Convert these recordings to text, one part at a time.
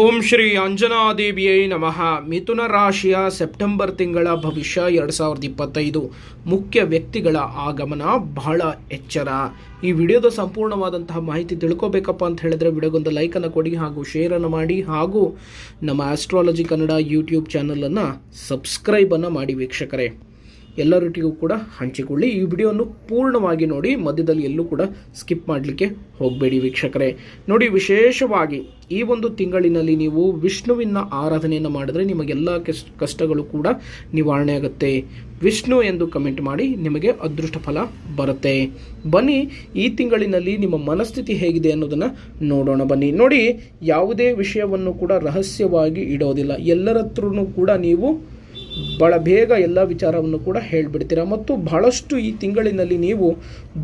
ಓಂ ಶ್ರೀ ಅಂಜನಾದೇವಿಯೈ ನಮಃ. ಮಿಥುನ ರಾಶಿಯ ಸೆಪ್ಟೆಂಬರ್ ತಿಂಗಳ ಭವಿಷ್ಯ ಎರಡು ಸಾವಿರದ ಇಪ್ಪತ್ತೈದು. ಮುಖ್ಯ ವ್ಯಕ್ತಿಗಳ ಆಗಮನ ಬಹಳ ಎಚ್ಚರ. ಈ ವಿಡಿಯೋದ ಸಂಪೂರ್ಣವಾದಂತಹ ಮಾಹಿತಿ ತಿಳ್ಕೋಬೇಕಪ್ಪ ಅಂತ ಹೇಳಿದ್ರೆ ವಿಡಿಯೋಗೊಂದು ಲೈಕನ್ನು ಕೊಡಿ ಹಾಗೂ ಶೇರನ್ನು ಮಾಡಿ ಹಾಗೂ ನಮ್ಮ ಆಸ್ಟ್ರಾಲಜಿ ಕನ್ನಡ ಯೂಟ್ಯೂಬ್ ಚಾನಲನ್ನು ಸಬ್ಸ್ಕ್ರೈಬನ್ನು ಮಾಡಿ ವೀಕ್ಷಕರೇ. ಎಲ್ಲರೊಟ್ಟಿಗೂ ಕೂಡ ಹಂಚಿಕೊಳ್ಳಿ. ಈ ವಿಡಿಯೋವನ್ನು ಪೂರ್ಣವಾಗಿ ನೋಡಿ, ಮಧ್ಯದಲ್ಲಿ ಎಲ್ಲೂ ಕೂಡ ಸ್ಕಿಪ್ ಮಾಡಲಿಕ್ಕೆ ಹೋಗಬೇಡಿ ವೀಕ್ಷಕರೇ. ನೋಡಿ, ವಿಶೇಷವಾಗಿ ಈ ಒಂದು ತಿಂಗಳಿನಲ್ಲಿ ನೀವು ವಿಷ್ಣುವಿನ ಆರಾಧನೆಯನ್ನು ಮಾಡಿದ್ರೆ ನಿಮಗೆಲ್ಲ ಕಷ್ಟಗಳು ಕೂಡ ನಿವಾರಣೆ ಆಗುತ್ತೆ. ವಿಷ್ಣು ಎಂದು ಕಮೆಂಟ್ ಮಾಡಿ, ನಿಮಗೆ ಅದೃಷ್ಟ ಫಲ ಬರುತ್ತೆ. ಬನ್ನಿ, ಈ ತಿಂಗಳಿನಲ್ಲಿ ನಿಮ್ಮ ಮನಸ್ಥಿತಿ ಹೇಗಿದೆ ಅನ್ನೋದನ್ನು ನೋಡೋಣ ಬನ್ನಿ. ನೋಡಿ, ಯಾವುದೇ ವಿಷಯವನ್ನು ಕೂಡ ರಹಸ್ಯವಾಗಿ ಇಡೋದಿಲ್ಲ. ಎಲ್ಲರ ಹತ್ರನೂ ಕೂಡ ನೀವು ಭಾಳ ಬೇಗ ಎಲ್ಲ ವಿಚಾರವನ್ನು ಕೂಡ ಹೇಳಿಬಿಡ್ತೀರಾ? ಮತ್ತು ಬಹಳಷ್ಟು ಈ ತಿಂಗಳಿನಲ್ಲಿ ನೀವು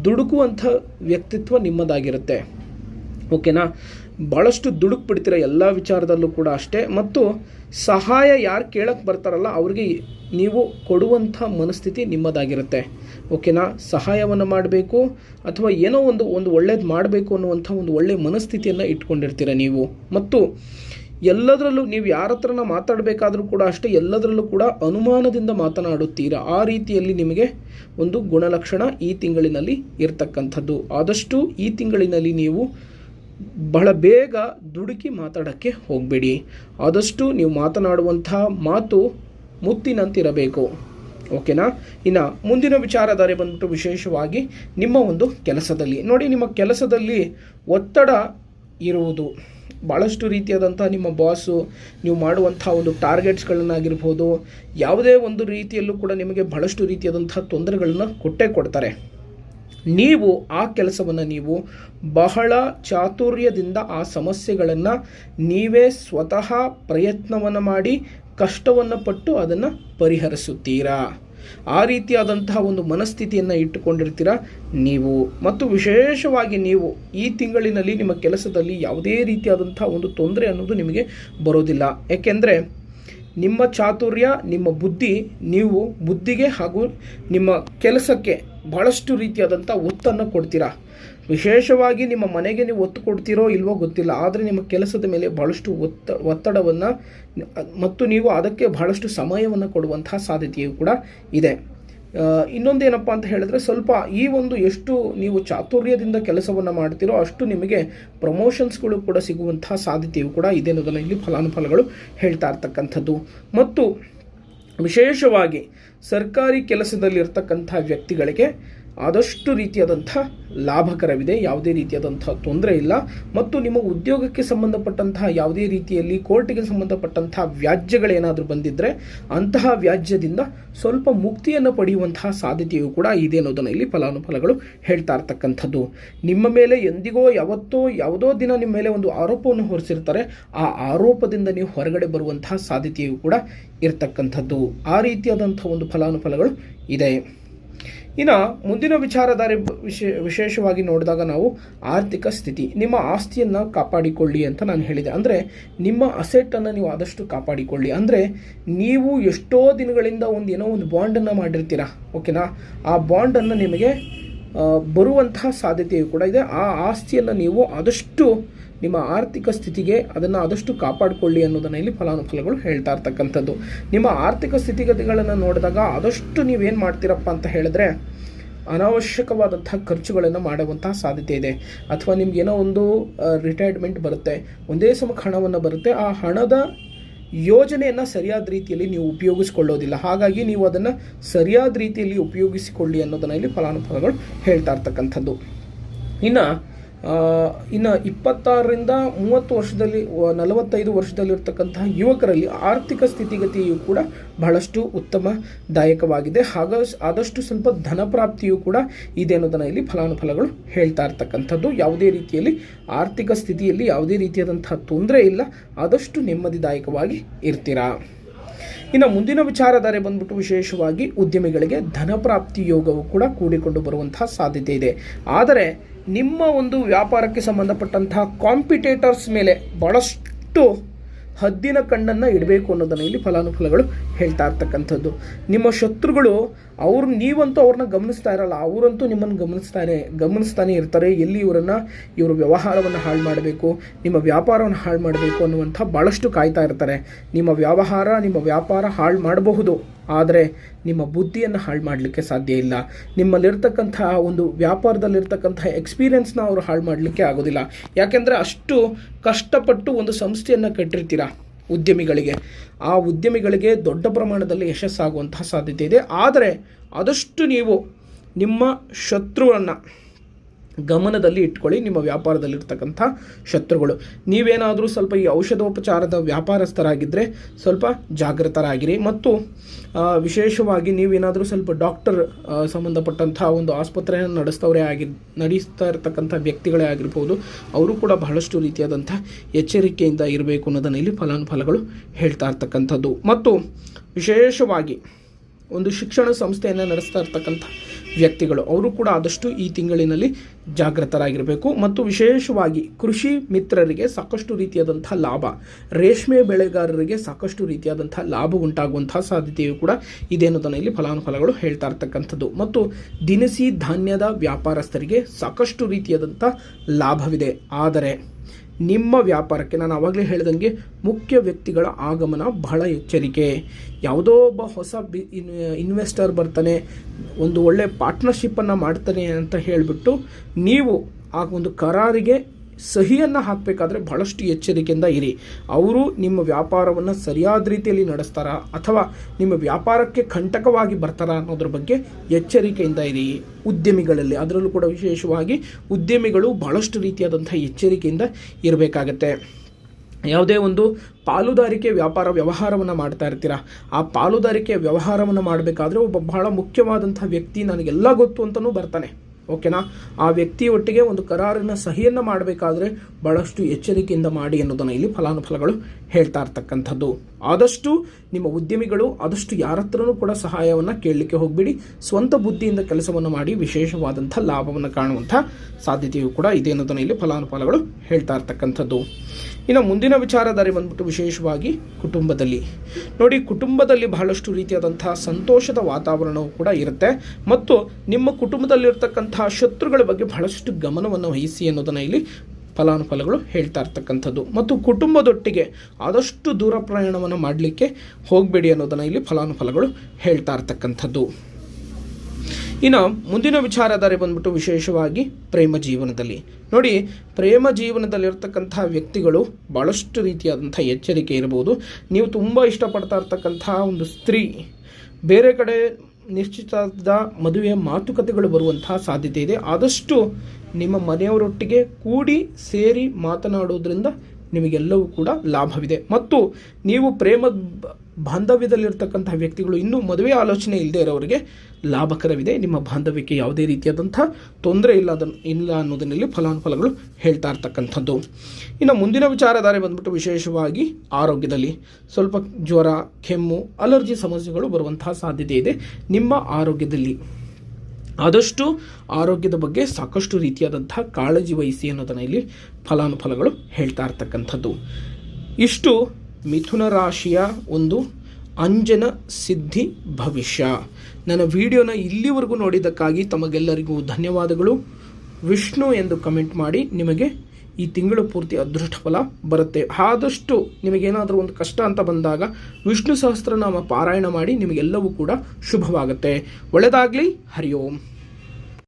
ದುಡುಕುವಂಥ ವ್ಯಕ್ತಿತ್ವ ನಿಮ್ಮದಾಗಿರುತ್ತೆ. ಓಕೆನಾ? ಭಾಳಷ್ಟು ದುಡುಕು ಬಿಡ್ತೀರ ಎಲ್ಲ ವಿಚಾರದಲ್ಲೂ ಕೂಡ ಅಷ್ಟೇ. ಮತ್ತು ಸಹಾಯ ಯಾರು ಕೇಳಕ್ಕೆ ಬರ್ತಾರಲ್ಲ, ಅವ್ರಿಗೆ ನೀವು ಕೊಡುವಂಥ ಮನಸ್ಥಿತಿ ನಿಮ್ಮದಾಗಿರುತ್ತೆ. ಓಕೆನಾ? ಸಹಾಯವನ್ನು ಮಾಡಬೇಕು, ಅಥವಾ ಏನೋ ಒಂದು ಒಂದು ಒಳ್ಳೇದು ಮಾಡಬೇಕು ಅನ್ನುವಂಥ ಒಂದು ಒಳ್ಳೆಯ ಮನಸ್ಥಿತಿಯನ್ನು ಇಟ್ಕೊಂಡಿರ್ತೀರ ನೀವು? ಮತ್ತು ಎಲ್ಲದರಲ್ಲೂ ನೀವು ಯಾರ ಹತ್ರನ ಮಾತಾಡಬೇಕಾದ್ರೂ ಕೂಡ ಅಷ್ಟೇ ಎಲ್ಲದರಲ್ಲೂ ಕೂಡ ಅನುಮಾನದಿಂದ ಮಾತನಾಡುತ್ತೀರಾ? ಆ ರೀತಿಯಲ್ಲಿ ನಿಮಗೆ ಒಂದು ಗುಣಲಕ್ಷಣ ಈ ತಿಂಗಳಿನಲ್ಲಿ ಇರತಕ್ಕಂಥದ್ದು. ಆದಷ್ಟು ಈ ತಿಂಗಳಿನಲ್ಲಿ ನೀವು ಬಹಳ ಬೇಗ ದುಡುಕಿ ಮಾತಾಡೋಕ್ಕೆ ಹೋಗಬೇಡಿ. ಆದಷ್ಟು ನೀವು ಮಾತನಾಡುವಂಥ ಮಾತು ಮುತ್ತಿನಂತಿರಬೇಕು. ಓಕೆನಾ? ಇನ್ನು ಮುಂದಿನ ವಿಚಾರಧಾರೆ ಬಂದ್ಬಿಟ್ಟು ವಿಶೇಷವಾಗಿ ನಿಮ್ಮ ಒಂದು ಕೆಲಸದಲ್ಲಿ. ನೋಡಿ, ನಿಮ್ಮ ಕೆಲಸದಲ್ಲಿ ಒತ್ತಡ ಇರುವುದು. ಭಾಳಷ್ಟು ರೀತಿಯಾದಂಥ ನಿಮ್ಮ ಬಾಸು, ನೀವು ಮಾಡುವಂಥ ಒಂದು ಟಾರ್ಗೆಟ್ಸ್ಗಳನ್ನಾಗಿರ್ಬೋದು, ಯಾವುದೇ ಒಂದು ರೀತಿಯಲ್ಲೂ ಕೂಡ ನಿಮಗೆ ಬಹಳಷ್ಟು ರೀತಿಯಾದಂಥ ತೊಂದರೆಗಳನ್ನು ಕೊಟ್ಟೇ ಕೊಡ್ತಾರೆ. ನೀವು ಆ ಕೆಲಸವನ್ನು ನೀವು ಬಹಳ ಚಾತುರ್ಯದಿಂದ ಆ ಸಮಸ್ಯೆಗಳನ್ನು ನೀವೇ ಸ್ವತಃ ಪ್ರಯತ್ನವನ್ನು ಮಾಡಿ, ಕಷ್ಟವನ್ನು ಪಟ್ಟು ಅದನ್ನು ಪರಿಹರಿಸುತ್ತೀರಾ? ಆ ರೀತಿಯಾದಂತಹ ಒಂದು ಮನಸ್ಥಿತಿಯನ್ನು ಇಟ್ಟುಕೊಂಡಿರ್ತೀರ? ನೀವು ಮತ್ತು ವಿಶೇಷವಾಗಿ ನೀವು ಈ ತಿಂಗಳಿನಲ್ಲಿ ನಿಮ್ಮ ಕೆಲಸದಲ್ಲಿ ಯಾವುದೇ ರೀತಿಯಾದಂಥ ಒಂದು ತೊಂದರೆ ಅನ್ನೋದು ನಿಮಗೆ ಬರೋದಿಲ್ಲ. ಏಕೆಂದರೆ ನಿಮ್ಮ ಚಾತುರ್ಯ, ನಿಮ್ಮ ಬುದ್ಧಿ, ನೀವು ಬುದ್ಧಿಗೆ ಹಾಗೂ ನಿಮ್ಮ ಕೆಲಸಕ್ಕೆ ಭಾಳಷ್ಟು ರೀತಿಯಾದಂಥ ಒತ್ತನ್ನು ಕೊಡ್ತೀರಾ? ವಿಶೇಷವಾಗಿ ನಿಮ್ಮ ಮನೆಗೆ ನೀವು ಒತ್ತು ಕೊಡ್ತೀರೋ ಇಲ್ವೋ ಗೊತ್ತಿಲ್ಲ, ಆದರೆ ನಿಮ್ಮ ಕೆಲಸದ ಮೇಲೆ ಭಾಳಷ್ಟು ಒತ್ತ, ಒತ್ತಡವನ್ನು, ಮತ್ತು ನೀವು ಅದಕ್ಕೆ ಬಹಳಷ್ಟು ಸಮಯವನ್ನು ಕೊಡುವಂತಹ ಸಾಧ್ಯತೆಯು ಕೂಡ ಇದೆ. ಇನ್ನೊಂದೇನಪ್ಪ ಅಂತ ಹೇಳಿದ್ರೆ ಸ್ವಲ್ಪ ಈ ಒಂದು ಎಷ್ಟು ನೀವು ಚಾತುರ್ಯದಿಂದ ಕೆಲಸವನ್ನು ಮಾಡ್ತೀರೋ ಅಷ್ಟು ನಿಮಗೆ ಪ್ರಮೋಷನ್ಸ್ಗಳು ಕೂಡ ಸಿಗುವಂತಹ ಸಾಧ್ಯತೆಯು ಕೂಡ ಇದೆ ಅನ್ನೋದನ್ನು ಇಲ್ಲಿ ಫಲಾನುಫಲಗಳು ಹೇಳ್ತಾ ಇರ್ತಕ್ಕಂಥದ್ದು. ಮತ್ತು ವಿಶೇಷವಾಗಿ ಸರ್ಕಾರಿ ಕೆಲಸದಲ್ಲಿರ್ತಕ್ಕಂಥ ವ್ಯಕ್ತಿಗಳಿಗೆ ಆದಷ್ಟು ರೀತಿಯಾದಂಥ ಲಾಭಕರವಿದೆ. ಯಾವುದೇ ರೀತಿಯಾದಂಥ ತೊಂದರೆ ಇಲ್ಲ. ಮತ್ತು ನಿಮ್ಮ ಉದ್ಯೋಗಕ್ಕೆ ಸಂಬಂಧಪಟ್ಟಂತಹ ಯಾವುದೇ ರೀತಿಯಲ್ಲಿ ಕೋರ್ಟಿಗೆ ಸಂಬಂಧಪಟ್ಟಂತಹ ವ್ಯಾಜ್ಯಗಳೇನಾದರೂ ಬಂದಿದ್ದರೆ ಅಂತಹ ವ್ಯಾಜ್ಯದಿಂದ ಸ್ವಲ್ಪ ಮುಕ್ತಿಯನ್ನು ಪಡೆಯುವಂತಹ ಸಾಧ್ಯತೆಯೂ ಕೂಡ ಇದೆ ಅನ್ನೋದನ್ನು ಇಲ್ಲಿ ಫಲಾನುಫಲಗಳು ಹೇಳ್ತಾ ಇರ್ತಕ್ಕಂಥದ್ದು. ನಿಮ್ಮ ಮೇಲೆ ಎಂದಿಗೋ ಯಾವತ್ತೋ ಯಾವುದೋ ದಿನ ನಿಮ್ಮ ಮೇಲೆ ಒಂದು ಆರೋಪವನ್ನು ಹೊರಿಸಿರ್ತಾರೆ. ಆ ಆರೋಪದಿಂದ ನೀವು ಹೊರಗಡೆ ಬರುವಂತಹ ಸಾಧ್ಯತೆಯೂ ಕೂಡ ಇರ್ತಕ್ಕಂಥದ್ದು. ಆ ರೀತಿಯಾದಂಥ ಒಂದು ಫಲಾನುಫಲಗಳು ಇದೆ. ಇನ್ನು ಮುಂದಿನ ವಿಚಾರಧಾರೆ ವಿಶೇ ವಿಶೇಷವಾಗಿ ನೋಡಿದಾಗ ನಾವು ಆರ್ಥಿಕ ಸ್ಥಿತಿ, ನಿಮ್ಮ ಆಸ್ತಿಯನ್ನು ಕಾಪಾಡಿಕೊಳ್ಳಿ ಅಂತ ನಾನು ಹೇಳಿದೆ. ಅಂದರೆ ನಿಮ್ಮ ಅಸೆಟನ್ನು ನೀವು ಆದಷ್ಟು ಕಾಪಾಡಿಕೊಳ್ಳಿ. ಅಂದರೆ ನೀವು ಎಷ್ಟೋ ದಿನಗಳಿಂದ ಒಂದು ಏನೋ ಒಂದು ಬಾಂಡನ್ನು ಮಾಡಿರ್ತೀರ ಓಕೆನಾ ಆ ಬಾಂಡನ್ನು ನಿಮಗೆ ಬರುವಂತಹ ಸಾಧ್ಯತೆಯು ಕೂಡ ಇದೆ. ಆ ಆಸ್ತಿಯನ್ನು ನೀವು ಆದಷ್ಟು ನಿಮ್ಮ ಆರ್ಥಿಕ ಸ್ಥಿತಿಗೆ ಅದನ್ನು ಆದಷ್ಟು ಕಾಪಾಡಿಕೊಳ್ಳಿ ಅನ್ನೋದನ್ನು ಇಲ್ಲಿ ಫಲಾನುಫಲಗಳು ಹೇಳ್ತಾ ಇರ್ತಕ್ಕಂಥದ್ದು. ನಿಮ್ಮ ಆರ್ಥಿಕ ಸ್ಥಿತಿಗತಿಗಳನ್ನು ನೋಡಿದಾಗ ಆದಷ್ಟು ನೀವೇನು ಮಾಡ್ತೀರಪ್ಪ ಅಂತ ಹೇಳಿದ್ರೆ, ಅನಾವಶ್ಯಕವಾದಂತಹ ಖರ್ಚುಗಳನ್ನು ಮಾಡುವಂತಹ ಸಾಧ್ಯತೆ ಇದೆ. ಅಥವಾ ನಿಮ್ಗೇನೋ ಒಂದು ರಿಟೈರ್ಮೆಂಟ್ ಬರುತ್ತೆ, ಒಂದೇ ಸಮಕ್ಕೆ ಹಣವನ್ನು ಬರುತ್ತೆ, ಆ ಹಣದ ಯೋಜನೆಯನ್ನು ಸರಿಯಾದ ರೀತಿಯಲ್ಲಿ ನೀವು ಉಪಯೋಗಿಸಿಕೊಳ್ಳೋದಿಲ್ಲ. ಹಾಗಾಗಿ ನೀವು ಅದನ್ನು ಸರಿಯಾದ ರೀತಿಯಲ್ಲಿ ಉಪಯೋಗಿಸಿಕೊಳ್ಳಿ ಅನ್ನೋದನ್ನು ಇಲ್ಲಿ ಫಲಾನುಫಲಗಳು ಹೇಳ್ತಾ ಇರ್ತಕ್ಕಂಥದ್ದು. ಇನ್ನು ಇನ್ನು ಇಪ್ಪತ್ತಾರರಿಂದ ಮೂವತ್ತು ವರ್ಷದಲ್ಲಿ ನಲವತ್ತೈದು ವರ್ಷದಲ್ಲಿರ್ತಕ್ಕಂತಹ ಯುವಕರಲ್ಲಿ ಆರ್ಥಿಕ ಸ್ಥಿತಿಗತಿಯು ಕೂಡ ಬಹಳಷ್ಟು ಉತ್ತಮದಾಯಕವಾಗಿದೆ. ಹಾಗ ಆದಷ್ಟು ಸ್ವಲ್ಪ ಧನ ಪ್ರಾಪ್ತಿಯು ಕೂಡ ಇದೆ ಅನ್ನೋದನ್ನು ಇಲ್ಲಿ ಫಲಾನುಫಲಗಳು ಹೇಳ್ತಾ ಇರ್ತಕ್ಕಂಥದ್ದು. ಯಾವುದೇ ರೀತಿಯಲ್ಲಿ ಆರ್ಥಿಕ ಸ್ಥಿತಿಯಲ್ಲಿ ಯಾವುದೇ ರೀತಿಯಾದಂತಹ ತೊಂದರೆ ಇಲ್ಲ. ಆದಷ್ಟು ನೆಮ್ಮದಿದಾಯಕವಾಗಿ ಇರ್ತೀರಾ. ಇನ್ನು ಮುಂದಿನ ವಿಚಾರಧಾರೆ ಬಂದ್ಬಿಟ್ಟು ವಿಶೇಷವಾಗಿ ಉದ್ಯಮಿಗಳಿಗೆ ಧನ ಪ್ರಾಪ್ತಿ ಯೋಗವು ಕೂಡ ಕೂಡಿಕೊಂಡು ಬರುವಂತಹ ಸಾಧ್ಯತೆ ಇದೆ. ಆದರೆ ನಿಮ್ಮ ಒಂದು ವ್ಯಾಪಾರಕ್ಕೆ ಸಂಬಂಧಪಟ್ಟಂತಹ ಕಾಂಪಿಟೇಟರ್ಸ್ ಮೇಲೆ ಭಾಳಷ್ಟು ಹದ್ದಿನ ಕಣ್ಣನ್ನು ಇಡಬೇಕು ಅನ್ನೋದನ್ನು ಇಲ್ಲಿ ಫಲಾನುಫಲಗಳು ಹೇಳ್ತಾ ಇರ್ತಕ್ಕಂಥದ್ದು. ನಿಮ್ಮ ಶತ್ರುಗಳು, ಅವ್ರು ನೀವಂತೂ ಅವ್ರನ್ನ ಗಮನಿಸ್ತಾ ಇರಲ್ಲ, ಅವರಂತೂ ನಿಮ್ಮನ್ನು ಗಮನಿಸ್ತಾನೆ ಗಮನಿಸ್ತಾನೆ ಇರ್ತಾರೆ. ಎಲ್ಲಿ ಇವರನ್ನು ಇವರು ವ್ಯವಹಾರವನ್ನು ಹಾಳು ಮಾಡಬೇಕು, ನಿಮ್ಮ ವ್ಯಾಪಾರವನ್ನು ಹಾಳು ಮಾಡಬೇಕು ಅನ್ನುವಂಥ ಭಾಳಷ್ಟು ಕಾಯ್ತಾ ಇರ್ತಾರೆ. ನಿಮ್ಮ ವ್ಯವಹಾರ, ನಿಮ್ಮ ವ್ಯಾಪಾರ ಹಾಳು ಮಾಡಬಹುದು, ಆದರೆ ನಿಮ್ಮ ಬುದ್ಧಿಯನ್ನು ಹಾಳು ಮಾಡಲಿಕ್ಕೆ ಸಾಧ್ಯ ಇಲ್ಲ. ನಿಮ್ಮಲ್ಲಿರ್ತಕ್ಕಂಥ ಒಂದು ವ್ಯಾಪಾರದಲ್ಲಿರ್ತಕ್ಕಂಥ ಎಕ್ಸ್ಪೀರಿಯೆನ್ಸ್ನ ಅವರು ಹಾಳು ಮಾಡಲಿಕ್ಕೆ ಆಗೋದಿಲ್ಲ. ಯಾಕೆಂದರೆ ಅಷ್ಟು ಕಷ್ಟಪಟ್ಟು ಒಂದು ಸಂಸ್ಥೆಯನ್ನು ಕಟ್ಟಿರ್ತೀರ? ಉದ್ಯಮಿಗಳಿಗೆ. ಆ ಉದ್ಯಮಿಗಳಿಗೆ ದೊಡ್ಡ ಪ್ರಮಾಣದಲ್ಲಿ ಯಶಸ್ಸಾಗುವಂತಹ ಸಾಧ್ಯತೆ ಇದೆ. ಆದರೆ ಆದಷ್ಟು ನೀವು ನಿಮ್ಮ ಶತ್ರುವನ್ನು ಗಮನದಲ್ಲಿ ಇಟ್ಕೊಳ್ಳಿ ನಿಮ್ಮ ವ್ಯಾಪಾರದಲ್ಲಿರ್ತಕ್ಕಂಥ ಶತ್ರುಗಳು. ನೀವೇನಾದರೂ ಸ್ವಲ್ಪ ಈ ಔಷಧೋಪಚಾರದ ವ್ಯಾಪಾರಸ್ಥರಾಗಿದ್ದರೆ ಸ್ವಲ್ಪ ಜಾಗೃತರಾಗಿರಿ ಮತ್ತು ವಿಶೇಷವಾಗಿ ನೀವೇನಾದರೂ ಸ್ವಲ್ಪ ಡಾಕ್ಟರ್ ಸಂಬಂಧಪಟ್ಟಂಥ ಒಂದು ಆಸ್ಪತ್ರೆಯನ್ನು ನಡೆಸ್ತವರೇ ಆಗಿ, ನಡೆಸ್ತಾ ಇರತಕ್ಕಂಥ ವ್ಯಕ್ತಿಗಳೇ ಆಗಿರ್ಬೋದು, ಅವರು ಕೂಡ ಬಹಳಷ್ಟು ರೀತಿಯಾದಂಥ ಎಚ್ಚರಿಕೆಯಿಂದ ಇರಬೇಕು ಅನ್ನೋದನ್ನು ಇಲ್ಲಿ ಫಲಾನುಫಲಗಳು ಹೇಳ್ತಾ ಇರ್ತಕ್ಕಂಥದ್ದು. ಮತ್ತು, ವಿಶೇಷವಾಗಿ ಒಂದು ಶಿಕ್ಷಣ ಸಂಸ್ಥೆಯನ್ನು ನಡೆಸ್ತಾ ಇರ್ತಕ್ಕಂಥ ವ್ಯಕ್ತಿಗಳು. ಅವರು ಕೂಡ ಆದಷ್ಟು ಈ ತಿಂಗಳಿನಲ್ಲಿ ಜಾಗೃತರಾಗಿರಬೇಕು. ಮತ್ತು ವಿಶೇಷವಾಗಿ ಕೃಷಿ ಮಿತ್ರರಿಗೆ ಸಾಕಷ್ಟು ರೀತಿಯಾದಂಥ ಲಾಭ. ರೇಷ್ಮೆ ಬೆಳೆಗಾರರಿಗೆ ಸಾಕಷ್ಟು ರೀತಿಯಾದಂಥ ಲಾಭ ಉಂಟಾಗುವಂತಹ ಸಾಧ್ಯತೆಯು ಕೂಡ ಇದೆ ಅನ್ನೋದನ್ನು ಇಲ್ಲಿ ಫಲಾನುಫಲಗಳು ಹೇಳ್ತಾ ಇರ್ತಕ್ಕಂಥದ್ದು. ಮತ್ತು ದಿನಸಿ ಧಾನ್ಯದ ವ್ಯಾಪಾರಸ್ಥರಿಗೆ ಸಾಕಷ್ಟು ರೀತಿಯಾದಂಥ ಲಾಭವಿದೆ. ಆದರೆ ನಿಮ್ಮ ವ್ಯಾಪಾರಕ್ಕೆ ನಾನು ಆವಾಗಲೇ ಹೇಳ್ದಂಗೆ ಮುಖ್ಯ ವ್ಯಕ್ತಿಗಳ ಆಗಮನ ಬಹಳ ಎಚ್ಚರಿಕೆ. ಯಾವುದೋ ಒಬ್ಬ ಹೊಸ ಬಿ, ಇನ್, ಇನ್ವೆಸ್ಟರ್ ಬರ್ತಾನೆ, ಒಂದು ಒಳ್ಳೆ ಪಾರ್ಟ್ನರ್ಶಿಪ್ಪನ್ನು ಮಾಡ್ತಾನೆ ಅಂತ ಹೇಳಿಬಿಟ್ಟು ನೀವು ಆ ಒಂದು ಕರಾರಿಗೆ ಸಹಿಯನ್ನು ಹಾಕಬೇಕಾದ್ರೆ ಬಹಳಷ್ಟು ಎಚ್ಚರಿಕೆಯಿಂದ ಇರಿ. ಅವರು ನಿಮ್ಮ ವ್ಯಾಪಾರವನ್ನು ಸರಿಯಾದ ರೀತಿಯಲ್ಲಿ ನಡೆಸ್ತಾರಾ ಅಥವಾ ನಿಮ್ಮ ವ್ಯಾಪಾರಕ್ಕೆ ಕಂಟಕವಾಗಿ ಬರ್ತಾರಾ ಅನ್ನೋದ್ರ ಬಗ್ಗೆ ಎಚ್ಚರಿಕೆಯಿಂದ ಇರಿ. ಉದ್ಯಮಿಗಳಲ್ಲಿ ಅದರಲ್ಲೂ ಕೂಡ ವಿಶೇಷವಾಗಿ ಉದ್ಯಮಿಗಳು ಬಹಳಷ್ಟು ರೀತಿಯಾದಂಥ ಎಚ್ಚರಿಕೆಯಿಂದ ಇರಬೇಕಾಗತ್ತೆ. ಯಾವುದೇ ಒಂದು ಪಾಲುದಾರಿಕೆ ವ್ಯಾಪಾರ ವ್ಯವಹಾರವನ್ನು ಮಾಡ್ತಾ ಇರ್ತೀರ? ಆ ಪಾಲುದಾರಿಕೆ ವ್ಯವಹಾರವನ್ನು ಮಾಡಬೇಕಾದ್ರೆ ಒಬ್ಬ ಬಹಳ ಮುಖ್ಯವಾದಂಥ ವ್ಯಕ್ತಿ ನನಗೆಲ್ಲ ಗೊತ್ತು ಅಂತಲೂ ಬರ್ತಾನೆ. ಓಕೆನಾ ಆ ವ್ಯಕ್ತಿಯೊಟ್ಟಿಗೆ ಒಂದು ಕರಾರಿನ ಸಹಿಯನ್ನು ಮಾಡಬೇಕಾದ್ರೆ ಭಾಳಷ್ಟು ಎಚ್ಚರಿಕೆಯಿಂದ ಮಾಡಿ ಅನ್ನೋದನ್ನು ಇಲ್ಲಿ ಫಲಾನುಫಲಗಳು ಹೇಳ್ತಾ ಇರ್ತಕ್ಕಂಥದ್ದು. ಆದಷ್ಟು ನಿಮ್ಮ ಉದ್ಯಮಿಗಳು ಆದಷ್ಟು ಯಾರ ಕೂಡ ಸಹಾಯವನ್ನು ಕೇಳಲಿಕ್ಕೆ ಹೋಗಬೇಡಿ. ಸ್ವಂತ ಬುದ್ಧಿಯಿಂದ ಕೆಲಸವನ್ನು ಮಾಡಿ ವಿಶೇಷವಾದಂಥ ಲಾಭವನ್ನು ಕಾಣುವಂಥ ಸಾಧ್ಯತೆಯು ಕೂಡ ಇದೆ ಅನ್ನೋದನ್ನು ಇಲ್ಲಿ ಫಲಾನುಫಲಗಳು ಹೇಳ್ತಾ ಇರ್ತಕ್ಕಂಥದ್ದು. ಇನ್ನು ಮುಂದಿನ ವಿಚಾರಧಾರೆ ಬಂದ್ಬಿಟ್ಟು ವಿಶೇಷವಾಗಿ ಕುಟುಂಬದಲ್ಲಿ. ನೋಡಿ, ಕುಟುಂಬದಲ್ಲಿ ಬಹಳಷ್ಟು ರೀತಿಯಾದಂತಹ ಸಂತೋಷದ ವಾತಾವರಣವು ಕೂಡ ಇರುತ್ತೆ. ಮತ್ತು ನಿಮ್ಮ ಕುಟುಂಬದಲ್ಲಿರ್ತಕ್ಕಂಥ ಶತ್ರುಗಳ ಬಗ್ಗೆ ಬಹಳಷ್ಟು ಗಮನವನ್ನು ವಹಿಸಿ ಅನ್ನೋದನ್ನು ಇಲ್ಲಿ ಫಲಾನುಫಲಗಳು ಹೇಳ್ತಾ ಇರ್ತಕ್ಕಂಥದ್ದು. ಮತ್ತು ಕುಟುಂಬದೊಟ್ಟಿಗೆ ಆದಷ್ಟು ದೂರ ಪ್ರಯಾಣವನ್ನು ಮಾಡಲಿಕ್ಕೆ ಹೋಗಬೇಡಿ ಅನ್ನೋದನ್ನು ಇಲ್ಲಿ ಫಲಾನುಫಲಗಳು ಹೇಳ್ತಾ ಇರ್ತಕ್ಕಂಥದ್ದು. ಇನ್ನು ಮುಂದಿನ ವಿಚಾರಧಾರೆ ಬಂದ್ಬಿಟ್ಟು ವಿಶೇಷವಾಗಿ ಪ್ರೇಮ ಜೀವನದಲ್ಲಿ. ನೋಡಿ, ಪ್ರೇಮ ಜೀವನದಲ್ಲಿರ್ತಕ್ಕಂಥ ವ್ಯಕ್ತಿಗಳು ಭಾಳಷ್ಟು ರೀತಿಯಾದಂಥ ಎಚ್ಚರಿಕೆ ಇರಬಹುದು ನೀವು ತುಂಬ ಇಷ್ಟಪಡ್ತಾ ಇರ್ತಕ್ಕಂಥ ಒಂದು ಸ್ತ್ರೀ, ಬೇರೆ ಕಡೆ ನಿಶ್ಚಿತಾರ್ಥ ಮದುವೆಯ ಮಾತುಕತೆಗಳು ಬರುವಂತಹ ಸಾಧ್ಯತೆ ಇದೆ. ಆದಷ್ಟು ನಿಮ್ಮ ಮನೆಯವರೊಟ್ಟಿಗೆ ಕೂಡಿ ಸೇರಿ ಮಾತನಾಡುವುದರಿಂದ ನಿಮಗೆಲ್ಲವೂ ಕೂಡ ಲಾಭವಿದೆ. ಮತ್ತು ನೀವು ಪ್ರೇಮ ಬ- ಬಾಂಧವ್ಯದಲ್ಲಿರ್ತಕ್ಕಂಥ ವ್ಯಕ್ತಿಗಳು ಇನ್ನೂ ಮದುವೆ ಆಲೋಚನೆ ಇಲ್ಲದೆ ಇರೋರಿಗೆ ಲಾಭಕರವಿದೆ. ನಿಮ್ಮ ಬಾಂಧವ್ಯಕ್ಕೆ ಯಾವುದೇ ರೀತಿಯಾದಂಥ ತೊಂದರೆ ಇಲ್ಲ ಅದನ್ನು ಇಲ್ಲ ಅನ್ನೋದನ್ನಲ್ಲಿ ಫಲಾನುಫಲಗಳು ಹೇಳ್ತಾ ಇರ್ತಕ್ಕಂಥದ್ದು. ಇನ್ನು ಮುಂದಿನ ವಿಚಾರಧಾರೆ ಬಂದ್ಬಿಟ್ಟು ವಿಶೇಷವಾಗಿ ಆರೋಗ್ಯದಲ್ಲಿ. ಸ್ವಲ್ಪ ಜ್ವರ, ಕೆಮ್ಮು, ಅಲರ್ಜಿ ಸಮಸ್ಯೆಗಳು ಬರುವಂತಹ ಸಾಧ್ಯತೆ ಇದೆ. ನಿಮ್ಮ ಆರೋಗ್ಯದಲ್ಲಿ ಆದಷ್ಟು ಆರೋಗ್ಯದ ಬಗ್ಗೆ ಸಾಕಷ್ಟು ರೀತಿಯಾದಂಥ ಕಾಳಜಿ ವಹಿಸಿ ಅನ್ನೋದನ್ನು ಇಲ್ಲಿ ಫಲಾನುಫಲಗಳು ಹೇಳ್ತಾ ಇರ್ತಕ್ಕಂಥದ್ದು. ಇಷ್ಟು ಮಿಥುನ ರಾಶಿಯ ಒಂದು ಅಂಜನ ಸಿದ್ಧಿ ಭವಿಷ್ಯ. ನನ್ನ ವಿಡಿಯೋನ ಇಲ್ಲಿವರೆಗೂ ನೋಡಿದ್ದಕ್ಕಾಗಿ ತಮಗೆಲ್ಲರಿಗೂ ಧನ್ಯವಾದಗಳು. ವಿಷ್ಣು ಎಂದು ಕಮೆಂಟ್ ಮಾಡಿ ನಿಮಗೆ ಈ ತಿಂಗಳು ಪೂರ್ತಿ ಅದೃಷ್ಟ ಫಲ ಬರುತ್ತೆ. ಆದಷ್ಟು ನಿಮಗೇನಾದರೂ ಒಂದು ಕಷ್ಟ ಅಂತ ಬಂದಾಗ ವಿಷ್ಣು ಸಹಸ್ರನಾಮ ಪಾರಾಯಣ ಮಾಡಿ ನಿಮಗೆಲ್ಲವೂ ಕೂಡ ಶುಭವಾಗುತ್ತೆ. ಒಳ್ಳೆಯದಾಗಲಿ ಹರಿ